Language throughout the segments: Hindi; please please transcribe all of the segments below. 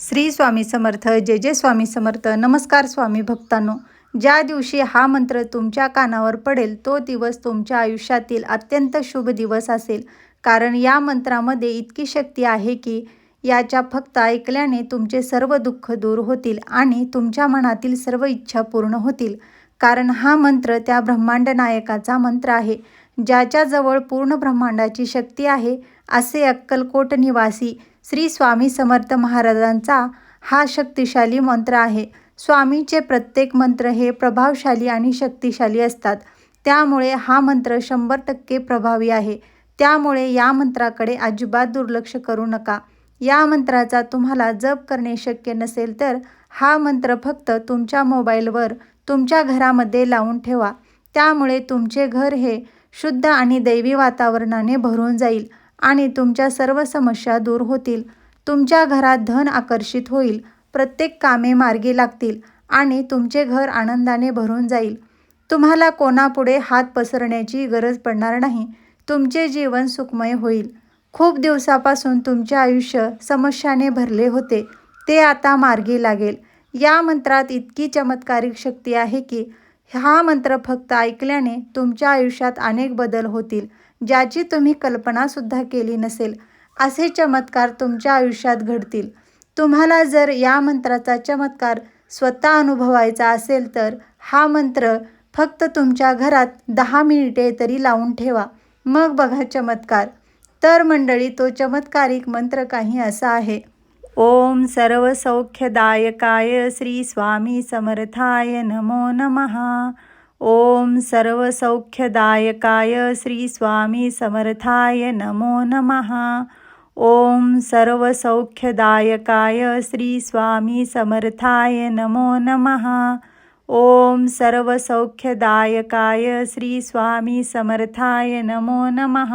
श्री स्वामी समर्थ जय जय स्वामी समर्थ. नमस्कार स्वामी भक्तांनो. ज्या दिवशी हा मंत्र तुमच्या कानावर पडेल तो दिवस तुमच्या आयुष्यातील अत्यंत शुभ दिवस असेल. कारण या मंत्रामध्ये इतकी शक्ती आहे की याच्या फक्त ऐकल्याने तुमचे सर्व दुःख दूर होतील आणि तुमच्या मनातील सर्व इच्छा पूर्ण होतील. कारण हा मंत्र त्या ब्रह्मांड नायकाचा मंत्र आहे ज्याच्याजवळ पूर्ण ब्रह्मांडाची शक्ती आहे असे अक्कलकोट निवासी श्री स्वामी समर्थ महाराजांचा हा शक्तिशाली मंत्र आहे. स्वामीचे प्रत्येक मंत्र हे प्रभावशाली आणि शक्तिशाली असतात. त्यामुळे हा मंत्र शंभर टक्के प्रभावी आहे. त्यामुळे या मंत्राकडे अजिबात दुर्लक्ष करू नका. या मंत्राचा तुम्हाला जप करणे शक्य नसेल तर हा मंत्र फक्त तुमच्या मोबाईलवर तुमच्या घरामध्ये लावून ठेवा. त्यामुळे तुमचे घर हे शुद्ध आणि दैवी वातावरणाने भरून जाईल. आणि तुमच्या सर्व समस्या दूर होतील. तुमच्या घरात धन आकर्षित होईल. प्रत्येक कामे मार्गी लागतील आणि तुमचे घर आनंदाने भरून जाईल. तुम्हाला कोणापुढे हात पसरण्याची गरज पडणार नाही. तुमचे जीवन सुखमय होईल. खूप दिवसापासून तुमचे आयुष्य समस्याने भरले होते. ते आता मार्गी लागेल. या मंत्रात इतकी चमत्कारिक शक्ती आहे की हा मंत्र फक्त ऐकल्याने तुमच्या आयुष्यात अनेक बदल होतील ज्याची तुम्ही कल्पनासुद्धा केली नसेल. असे चमत्कार तुमच्या आयुष्यात घडतील. तुम्हाला जर या मंत्राचा चमत्कार स्वतः अनुभवायचा असेल तर हा मंत्र फक्त तुमच्या घरात दहा मिनिटे तरी लावून ठेवा. मग बघा चमत्कार. तर मंडळी तो चमत्कारिक मंत्र काही असा आहे. ओम सर्व सौख्यदायकाय श्री स्वामी समर्थाय नमो नमः। ओम सर्व सौख्यदायकाय श्री स्वामी समर्थाय नमो नमः। ओम सर्व सौख्यदायकाय श्री स्वामी समर्थाय नमो नमः। ओम सर्व सौख्यदायकाय श्री स्वामी समर्थाय नमो नमः।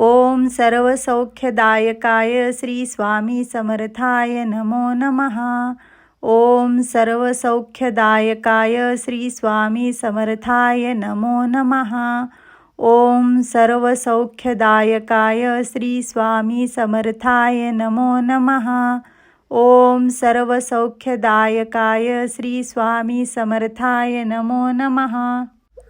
ओम सर्वसौख्यदायकाय श्री स्वामी समर्थाय नमो नमः। ओम सर्वसौख्यदायकाय श्री स्वामी समर्थाय नमो नमः। ओम सर्वसौख्यदायकाय श्री स्वामी समर्थाय नमो नमः। ओम सर्वसौख्यदायकाय श्री स्वामी समर्थाय नमो नमः।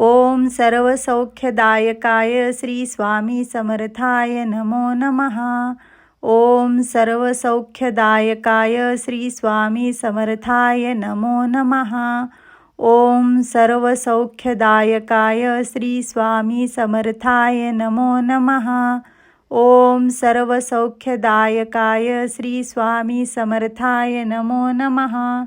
ओम सर्वसौख्यदायकाय श्री स्वामी समर्थाय नमो नमः। ओम सर्वसौख्यदायकाय श्री स्वामी समर्थाय नमो नमः। ओम सर्वसौख्यदायकाय श्री स्वामी समर्थाय नमो नमः। ओम सर्वसौख्यदायकाय श्री स्वामी समर्थाय नमो नमः।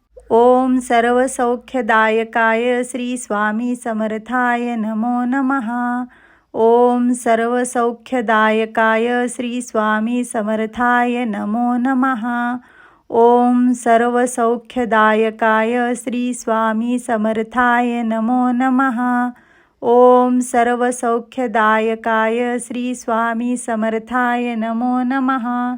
ओम सर्वसौख्यदायकाय श्री स्वामी समर्थाय नमो नमः। ओम सर्वसौख्यदायकाय श्री स्वामी समर्थाय नमो नमः। ओम सर्वसौख्यदायकाय श्री स्वामी समर्थाय नमो नमः। ओम सर्वसौख्यदायकाय श्री स्वामी समर्थाय नमो नमः।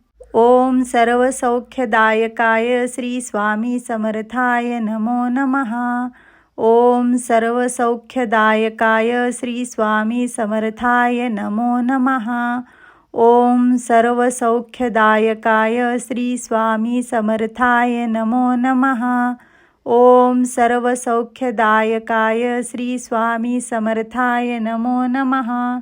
ओम सर्वसौख्यदायकाय श्री स्वामी समर्थाय नमो नमः। ओम सर्वसौख्यदायकाय श्री स्वामी समर्थाय नमो नमः। ओम सर्वसौख्यदायकाय श्री स्वामी समर्थाय नमो नमः। ओम सर्वसौख्यदायकाय श्री स्वामी समर्थाय नमो नमः।